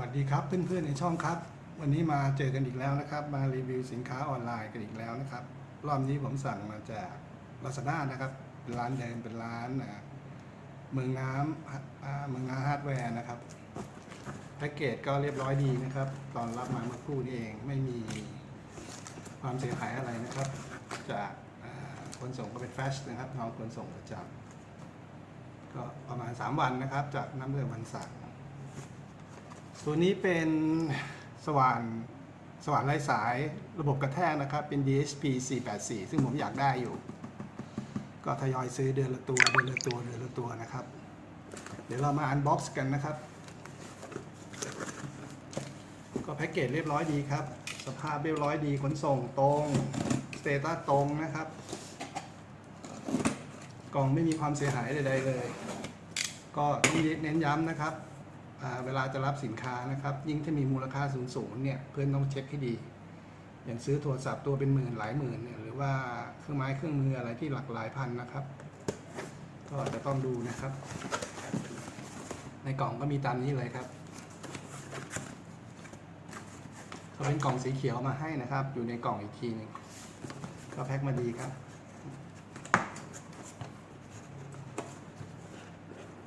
วัสดีครับเพื่อนๆในช่องครับ วันนี้มาเจอกันอีกแล้วนะครับ มารีวิวสินค้าออนไลน์กันอีกแล้วนะครับ รอบนี้ผมสั่งมาจาก Lazada นะครับเป็นร้านเดิมเป็นร้านเมืองน้ำอ่าเมืองน้ำฮาร์ดแวร์นะครับแพ็กเกจก็เรียบร้อยดีนะครับ ตอนรับมาเมื่อครู่นี้เองไม่มีความเสียหายอะไรนะครับ จากคนส่งก็เป็นแฟชนะครับน้องคนส่งประจำก็ประมาณ 3 วันนะครับ จากน้ำเรือวันสั่ง ตัวนี้เป็นสว่านสว่านไร้สายระบบกระแทกนะครับ เป็น DSP 484 ซึ่งผมอยากได้อยู่ ก็ทยอยซื้อเดือนละตัว เดือนละตัว เดือนละตัวนะครับ เดี๋ยวเรามาอันบ็อกซ์กันนะครับ ก็แพ็กเกจเรียบร้อยดีครับ สภาพเรียบร้อยดี ขนส่งตรง สเตตัสตรงนะครับ กล่องไม่มีความเสียหายใดๆเลย ก็ต้องเน้นย้ำนะครับ เวลาจะรับสินค้านะครับ ยิ่งถ้ามีมูลค่าสูงสูงเนี่ยเพื่อนต้องเช็คให้ดี อย่างซื้อโทรศัพท์ตัวเป็นหมื่นหลายหมื่นเนี่ยหรือว่าเครื่องไม้เครื่องมืออะไรที่หลักหลายพันนะครับ ก็จะต้องดูนะครับ ในกล่องก็มีตามนี้เลยครับเขาเป็นกล่องสีเขียวมาให้นะครับ อยู่ในกล่องอีกทีหนึ่งก็แพ็คมาดีครับ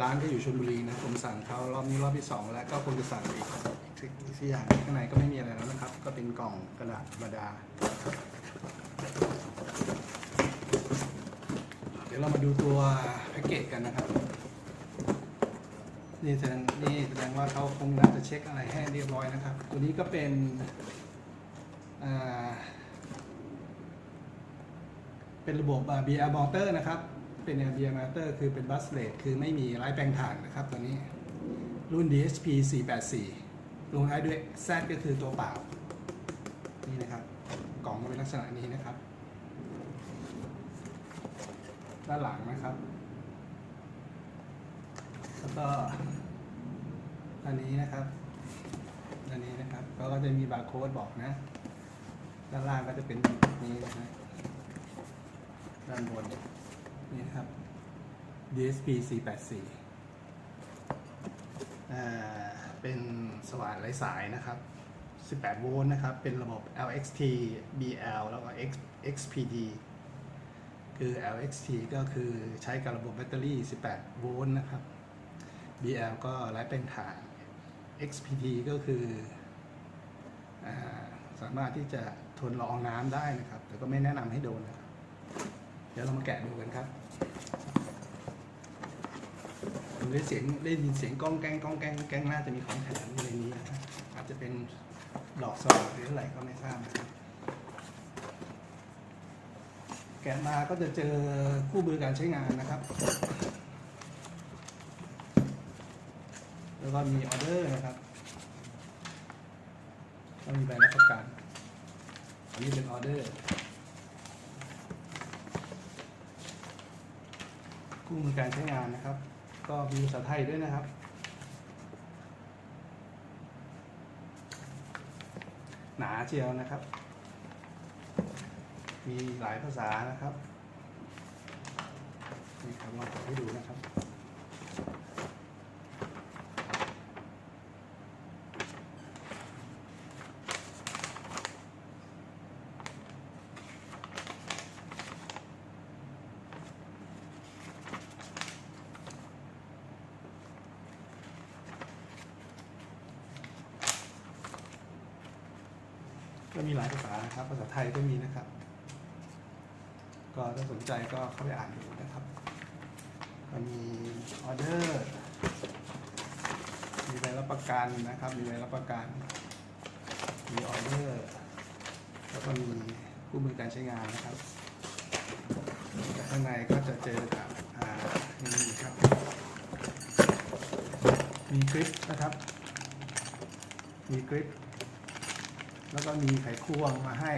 ร้านที่อยู่ชลบุรีนะผมสั่งเขารอบนี้รอบที่สองแล้วก็คงจะสั่งอีกอีกสี่อย่างข้างในก็ไม่มีอะไรแล้วนะครับ ก็เป็นกล่องกระดาษธรรมดา เดี๋ยวเรามาดูตัวแพ็กเกจกันนะครับ นี่แสดงนี่แสดงว่าเขาคงน่าจะเช็คอะไรให้เรียบร้อยนะครับ ตัวนี้ก็เป็นเป็นระบบ BR motor นะครับ เป็น BR motor คือเป็นบัสเลตคือไม่มีไร้แปลงถ่านนะครับตัวนี้ รุ่น DSP 484 ลงท้ายด้วย Z ก็คือตัวเปล่า นี่นะครับ กล่องก็เป็นลักษณะนี้นะครับ ด้านหลังนะครับ แล้วก็อันนี้นะครับอันนี้นะครับก็จะมีบาร์โค้ดบอกนะ ด้านล่างก็จะเป็นแบบนี้นะฮะด้านบน นี่นะครับ DSP 484อ่าเป็นสว่านไร้สายนะครับ 18 โวลต์นะครับ เป็นระบบ LXT BL แล้วก็ XPD คือ LXT ก็คือใช้กับระบบแบตเตอรี่ 18 โวลต์นะครับ BL ก็ไร้เป็นฐาน XPD ก็คืออสามารถที่จะทนละอองน้ำได้นะครับ แต่ก็ไม่แนะนำให้โดนนะครับ เดี๋ยวเรามาแกะดูกันครับ ผมได้เสียงได้ยินเสียงก้องแกงก้องแกงแกงน่าจะมีของแถมอยู่ในนี้นะครับอาจจะเป็นดอกสว่างหรืออะไรก็ไม่ทราบนะครับแกะมาก็จะเจอคู่มือการใช้งานนะครับ แล้วก็มีออเดอร์นะครับก็มีใบรับประกันอันนี้เป็นออเดอร์ คู่มือการใช้งานนะครับ ก็มีภาษาไทยด้วยนะครับ หนาเชียวนะครับ มีหลายภาษานะครับนี่ครับลองเปิดให้ดูนะครับ มีหลายภาษานะครับ ภาษาไทยก็มีนะครับ ก็ถ้าสนใจก็เข้าไปอ่านดูนะครับก็มีออเดอร์มีใบรับประกันนะครับ มีใบรับประกัน มีออเดอร์ แล้วก็มีคู่มือการใช้งานนะครับข้างในก็จะเจอกับอ่านี่ครับ มีคลิปนะครับ มีคลิป แล้วก็มีไขควงมาให้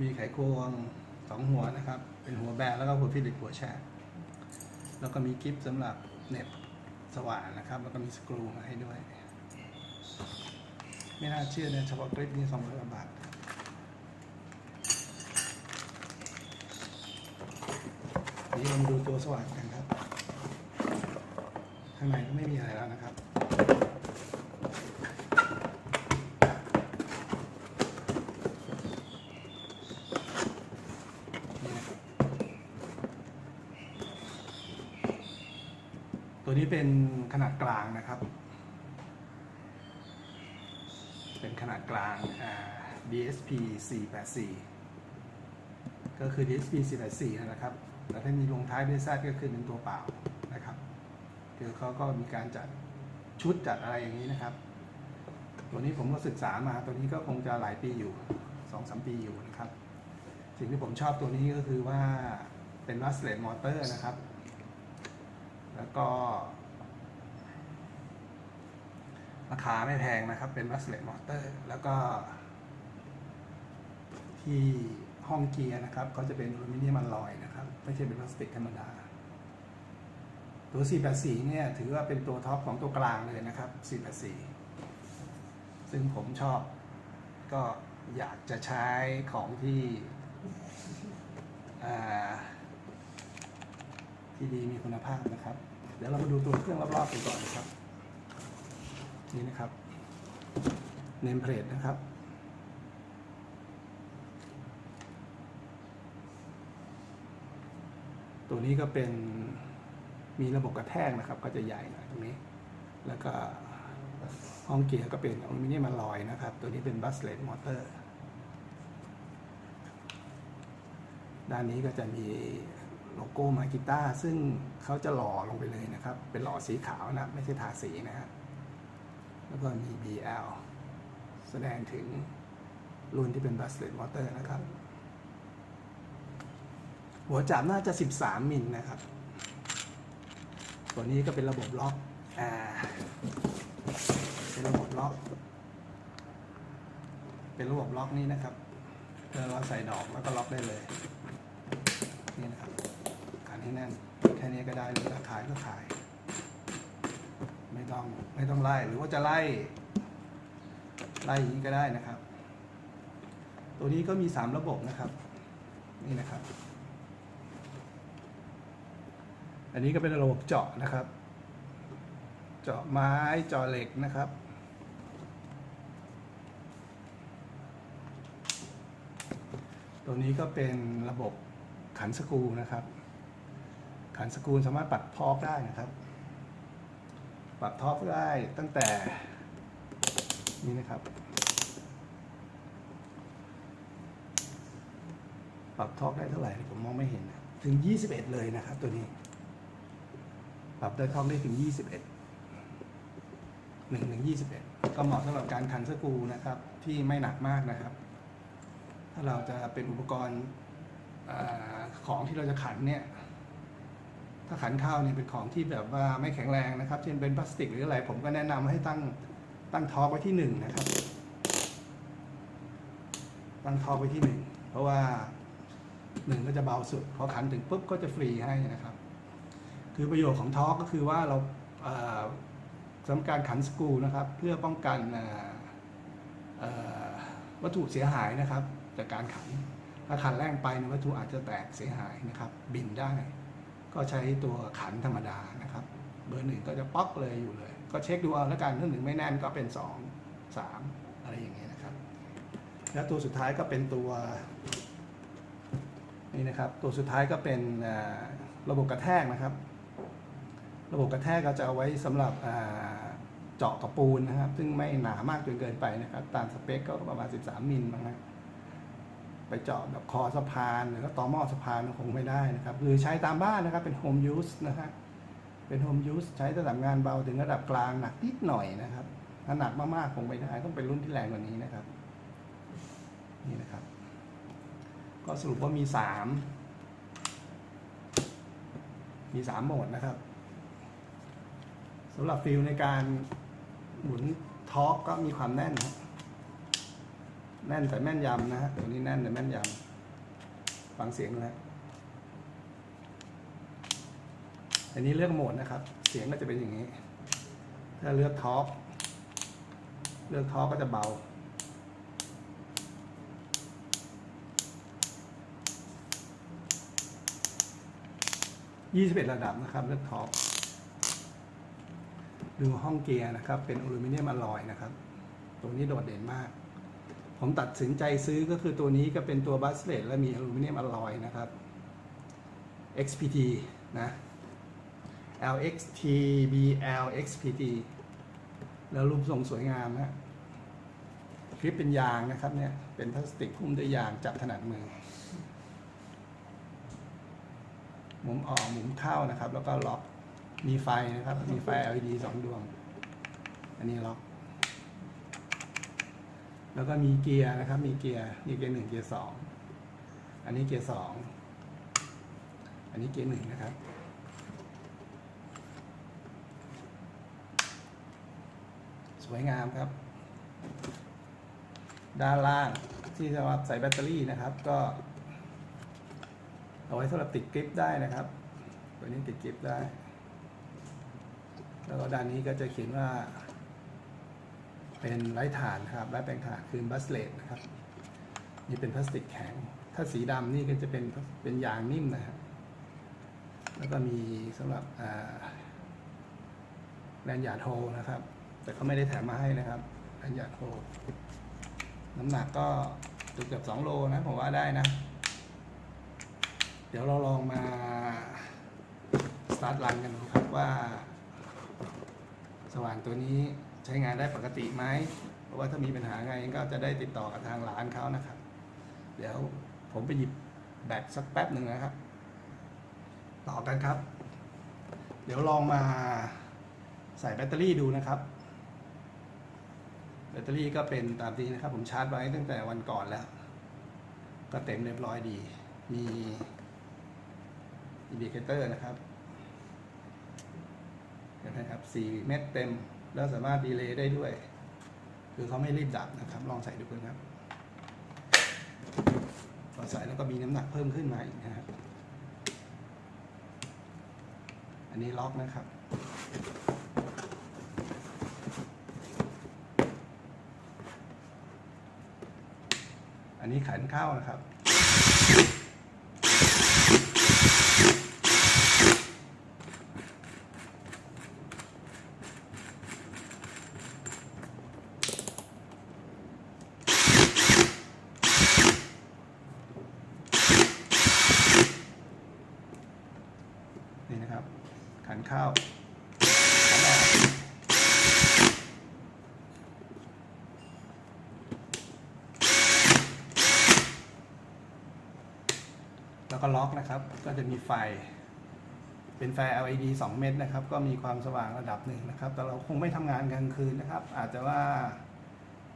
มีไขควงสองหัวนะครับ เป็นหัวแบนแล้วก็หัวฟิลิปหัวแฉกแล้วก็มีกิฟสำหรับเน็บสว่านนะครับ แล้วก็มีสกรูมาให้ด้วย ไม่น่าเชื่อเลยเฉพาะคลิปนี้สองร้อยกว่าบาทนี่เรามาดูตัวสว่าน ข้างในก็ไม่มีอะไรแล้วนะครับ ตัวนี้เป็นขนาดกลางนะครับ เป็นขนาดกลาง DSP 484 ก็คือ DSP 484 นะครับ แต่ถ้ามีลงท้ายด้วยซก็คือเป็นตัวเปล่านะครับ คือเขาก็มีการจัดชุดจัดอะไรอย่างนี้นะครับ ตัวนี้ผมก็ศึกษามาตัวนี้ก็คงจะหลายปีอยู่สองสามปีอยู่นะครับ สิ่งที่ผมชอบตัวนี้ก็คือว่าเป็นวัสเลตมอเตอร์นะครับ แล้วก็ ราคาไม่แพงนะครับ เป็นวัสเลตมอเตอร์ แล้วก็ ที่ห้องเกียร์นะครับ ก็จะเป็นอลูมิเนียมอลลอยนะครับ ไม่ใช่เป็นพลาสติกธรรมดา ตัว 484 เนี่ยถือว่าเป็นตัวท็อปของตัวกลางเลยนะครับ 484 ซึ่งผมชอบก็อยากจะใช้ของที่อ่าที่ดีมีคุณภาพนะครับ เดี๋ยวเรามาดูตัวเครื่องรอบๆกันก่อนนะครับ นี่นะครับเนมเพลทนะครับตัวนี้ก็เป็น มีระบบกระแทกนะครับ ก็จะใหญ่หน่อยตรงนี้ แล้วก็ห้องเกียร์ก็เป็นอลูมิเนียมอลอยนะครับ ตัวนี้เป็นบัสเลตมอเตอร์ ด้านนี้ก็จะมีโลโก้มากิต้าซึ่งเขาจะหล่อลงไปเลยนะครับ เป็นหล่อสีขาวนะ ไม่ใช่ทาสีนะฮะแล้วก็มี BL แสดงถึงรุ่นที่เป็นบัสเลตมอเตอร์นะครับ หัวจับน่าจะ 13 มิลนะครับ ตัวนี้ก็เป็นระบบล็อกอ่าเป็นระบบล็อก เป็นระบบล็อกนี้นะครับเราใส่ดอกแล้วก็ล็อกได้เลย นี่นะครับการให้แน่นแค่นี้ก็ได้หรือราขายก็ขาย ไม่ต้องไม่ต้องไล่หรือว่าจะไล่ ไล่อย่างนี้ก็ได้นะครับ ตัวนี้ก็มี 3 ระบบนะครับ นี่นะครับ อันนี้ก็เป็นระบบเจาะนะครับ เจาะไม้เจาะเหล็กนะครับ ตัวนี้ก็เป็นระบบขันสกรูนะครับ ขันสกรูสามารถปัดทอกได้นะครับ ปัดทอกได้ตั้งแต่นี่นะครับปรับทอกได้เท่าไหร่ผมมองไม่เห็น ถึง 21 เลยนะครับตัวนี้ ปรับได้ทอกได้ถึง 21 1ถึง21 ก็เหมาะสำหรับการขันสกูนะครับ ที่ไม่หนักมากนะครับ ถ้าเราจะเป็นอุปกรณ์อของที่เราจะขันเนี่ย ถ้าขันข้าวเนี่ยเป็นของที่แบบว่าไม่แข็งแรงนะครับ เช่นเป็นพลาสติกหรืออะไร ผมก็แนะนำให้ตั้งตั้งทอกไว้ที่หนึ่งนะครับ ตั้งทอกไว้ที่หนึ่งเพราะว่าหนึ่งก็จะเบาสุด พอขันถึงปุ๊บก็จะฟรีให้นะครับ คือประโยชน์ของทอกก็คือว่าเราเอ่อสำการขันสกูนะครับ เพื่อป้องกันวัตถุเสียหายนะครับ จากการขัน ถ้าขันแรงไปวัตถุอาจจะแตกเสียหายนะครับ บินได้ ก็ใช้ตัวขันธรรมดานะครับ เบอร์หนึ่งก็จะป๊อกเลยอยู่เลย ก็เช็คดูเอาแล้วกันถ้าหนึ่งไม่แน่นก็เป็นสองสามอะไรอย่างเงี้ยนะครับ แล้วตัวสุดท้ายก็เป็นตัวนี่นะครับ ตัวสุดท้ายก็เป็นระบบกระแทกนะครับ ระบบกระแทกก็จะเอาไว้สำหรับเจาะกับปูนนะครับ ซึ่งไม่หนามากจนเกินไปนะครับ ตามสเปคก็ประมาณ 13 มิลมั้งครับไปเจาะแบบคอสะพานหรือก็ต่อหม้อสะพานคงไม่ได้นะครับหรือใช้ตามบ้านนะครับเป็นโฮมยูสนะครับเป็นโฮมยูสใช้ระดับงานเบาถึงระดับกลางหนักนิดหน่อยนะครับถ้าหนักมากๆคงไม่ได้ต้องเป็นรุ่นที่แรงกว่านี้นะครับนี่นะครับ ก็สรุปว่ามีสามมีสามโหมดนะครับ สำหรับฟิลในการหมุนท็อกก็มีความแน่นนะแน่นแต่แม่นยำนะฮะตัวนี้แน่นแต่แม่นยำฟังเสียงดูนะอันนี้เลือกโหมดนะครับ เสียงก็จะเป็นอย่างนี้ ถ้าเลือกท็อกเลือกท็อกก็จะเบาน21ระดับนะครับ เลือกท็อป ดูห้องเกียร์นะครับ เป็นอลูมิเนียมอลลอยนะครับ ตัวนี้โดดเด่นมาก ผมตัดสินใจซื้อก็คือตัวนี้ก็เป็นตัวบัสเลตและมีอลูมิเนียมอลลอยนะครับ XPT นะ LXT BL XPT แล้วรูปทรงสวยงามนะคลิปเป็นยางนะครับเนี่ย เป็นพลาสติกหุ้มด้วยยางจับถนัดมือหมุนออกหมุนเข้านะครับ แล้วก็ล็อก มีไฟนะครับ มีไฟ LED สองดวง อันนี้ล็อก แล้วก็มีเกียร์นะครับ มีเกียร์มีเกียร์หนึ่งเกียร์สอง อันนี้เกียร์สอง อันนี้เกียร์หนึ่งนะครับ สวยงามครับ ด้านล่างที่สำหรับใส่แบตเตอรี่นะครับ ก็เอาไว้สำหรับติดกริปได้นะครับ ตัวนี้ติดกริปได้ แล้วก็ด้านนี้ก็จะเขียนว่า เป็นไร้ฐานครับไร้แปลงฐานคือบัสเลตนะครับ นี่เป็นพลาสติกแข็ง ถ้าสีดำนี่ก็จะเป็นเป็นยางนิ่มนะครับแล้วก็มีสำหรับแลนยาโฮนะครับ แต่เขาไม่ได้แถมมาให้นะครับแลนยาโฮน้ำหนักก็ตึกเกือบ2โลนะผมว่าได้นะ เดี๋ยวเราลองมาสตาร์ทรันกันดูครับว่า ว่านตัวนี้ใช้งานได้ปกติไหมเพราะว่าถ้ามีปัญหาไงก็จะได้ติดต่อกับทางร้านเขานะครับ เดี๋ยวผมไปหยิบแบตสักแป๊บหนึ่งนะครับ ต่อกันครับ เดี๋ยวลองมาใส่แบตเตอรี่ดูนะครับ แบตเตอรี่ก็เป็นตามที่นะครับ ผมชาร์จไว้ตั้งแต่วันก่อนแล้ว ก็เต็มเรียบร้อยดี มีอินดิเคเตอร์นะครับ นไหมครับ 4 เม็ดเต็ม แล้วสามารถดีเลย์ได้ด้วย คือเขาไม่รีบดับนะครับ ลองใส่ดูกันครับพอใส่แล้วก็มีน้ำหนักเพิ่มขึ้นมาอีกนะครับ อันนี้ล็อกนะครับอันนี้ขันเข้านะครับ นี่นะครับ ขั นเข้าขันออกแล้วก็ล็อกนะครับ ก็จะมีไฟ เป็นไฟ LED 2 เม็ดนะครับ ก็มีความสว่างระดับหนึ่งนะครับ แต่เราคงไม่ทำงานกลางคืนนะครับ อาจจะว่า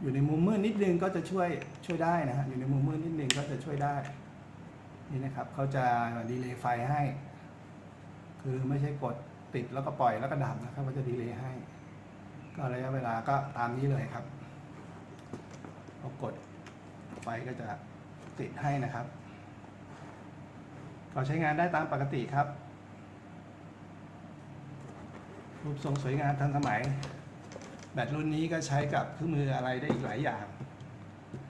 อยู่ในมุมมืดนิดนึงก็จะช่วยช่วยได้นะฮะอยู่ในมุมมืดนิดนึงก็จะช่วยได้ นี่นะครับเขาจะดีเลย์ไฟให้ คือไม่ใช่กด ติดแล้วก็ปล่อยแล้วก็ดับนะครับก็จะดีเลย์ให้ ก็ระยะเวลาก็ตามนี้เลยครับพอกดไฟก็จะติดให้นะครับ ก็ใช้งานได้ตามปกติครับ รูปทรงสวยงามทันสมัย แบตรุ่นนี้ก็ใช้กับเครื่องมืออะไรได้อีกหลายอย่าง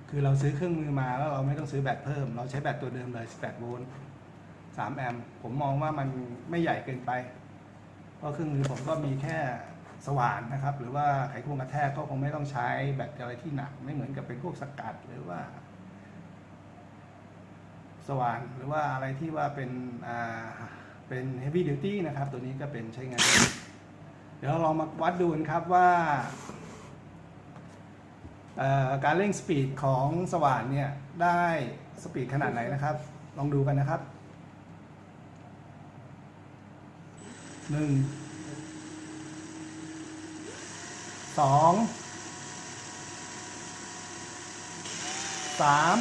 คือเราซื้อเครื่องมือมาแล้วเราไม่ต้องซื้อแบตเพิ่ม เราใช้แบตตัวเดิมเลย 18 โวลต์ 3 แอมป์ ผมมองว่ามันไม่ใหญ่เกินไป เพราะเครื่องมือผมก็มีแค่สว่านนะครับ หรือว่าไขควงกระแทกก็คงไม่ต้องใช้แบตอะไรที่หนัก ไม่เหมือนกับเป็นพวกสกัดหรือว่า สว่านหรือว่าอะไรที่ว่าเป็นอ่าเป็น heavy duty นะครับ ตัวนี้ก็เป็นใช้งาน เดี๋ยวเราลองมาวัดดูนครับว่าการเร่งสปีดของสว่านเนี่ยได้สปีดขนาดไหนนะครับ ลองดูกันนะครับ หนึ่งสองสาม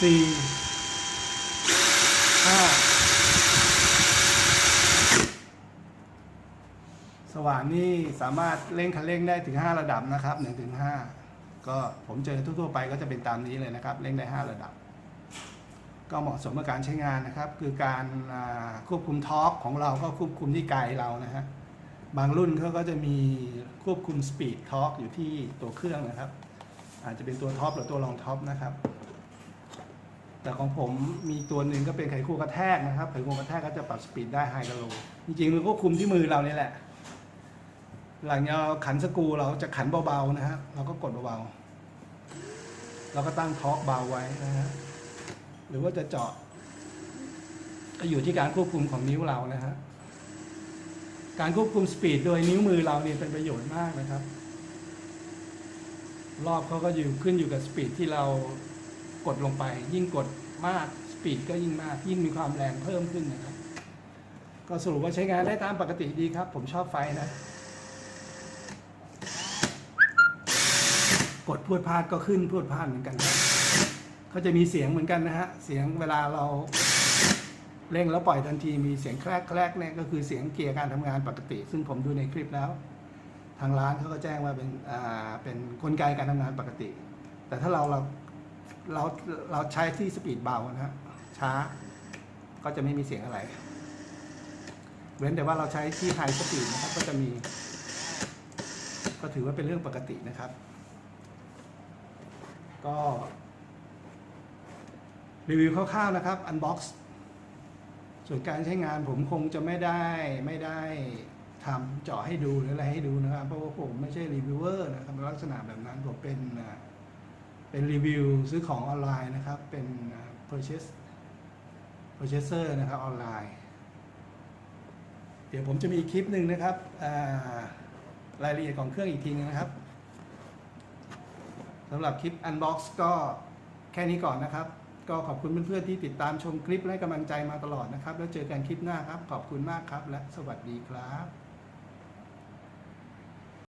สี่ห้าสว่านนี่สามารถเร่งคันเร่งได้ถึง 5 ระดับนะครับ1ถึง5ก็ผมเจอทั่วๆไปก็จะเป็นตามนี้เลยนะครับ เร่งได้ 5 ระดับ ก็เหมาะสมกับการใช้งานนะครับ คือการควบคุมทอร์กของเราก็ควบคุมที่ไกลเรานะฮะบางรุ่นเขาก็จะมีควบคุมสปีดทอร์กอยู่ที่ตัวเครื่องนะครับ อาจจะเป็นตัวท็อปหรือตัวรองท็อปนะครับ แต่ของผมมีตัวหนึ่งก็เป็นไขควงกระแทกนะครับไขควงกระแทกก็จะปรับสปีดได้ไฮกับโลจริงๆมันก็คุมที่มือเรานี่แหละ หลังจากเราขันสกรูเราจะขันเบาๆนะฮะเราก็กดเบาๆเราก็ตั้งทอร์กเบาไว้นะฮะ หรือว่าจะเจาะ ก็อยู่ที่การควบคุมของนิ้วเรานะฮะการควบคุมสปีดโดยนิ้วมือเราเนี่ยเป็นประโยชน์มากนะครับ รอบเขาก็อยู่ขึ้นอยู่กับสปีดที่เรากดลงไป ยิ่งกดมากสปีดก็ยิ่งมากยิ่งมีความแรงเพิ่มขึ้นนะครับ ก็สรุปว่าใช้งานได้ตามปกติดีครับ ผมชอบไฟนะ กดพวดพลาดก็ขึ้นพวดพลาดเหมือนกันครับ เขาจะมีเสียงเหมือนกันนะฮะ เสียงเวลาเราเร่งแล้วปล่อยทันทีมีเสียงแครกแครกเนี่ยก็คือเสียงเกียร์การทำงานปกติ ซึ่งผมดูในคลิปแล้ว ทางร้านเขาก็แจ้งว่าเป็นอ่าเป็นกลไกการทำงานปกติ แต่ถ้าเราเราเราเราใช้ที่สปีดเบานะฮะช้าก็จะไม่มีเสียงอะไร เว้นแต่ว่าเราใช้ที่ไฮสปีดนะครับก็จะมี ก็ถือว่าเป็นเรื่องปกตินะครับ ก็ รีวิวคร่าวๆนะครับอันบ็อกซ์ส่วนการใช้งานผมคงจะไม่ได้ไม่ได้ทำเจาะให้ดูหรืออะไรให้ดูนะครับเพราะว่าผมไม่ใช่รีวิวเวอร์นะครับลักษณะแบบนั้นผมเป็นเป็นรีวิวซื้อของออนไลน์นะครับ เป็น purchase purchaser นะครับออนไลน์ เดี๋ยวผมจะมีคลิปหนึ่งนะครับรายละเอียดของเครื่องอีกทีนึงนะครับสำหรับคลิป Unbox ก็แค่นี้ก่อนนะครับ ก็ขอบคุณเพื่อนๆที่ติดตามชมคลิปและกำลังใจมาตลอดนะครับ แล้วเจอกันคลิปหน้าครับ ขอบคุณมากครับ และสวัสดีครับ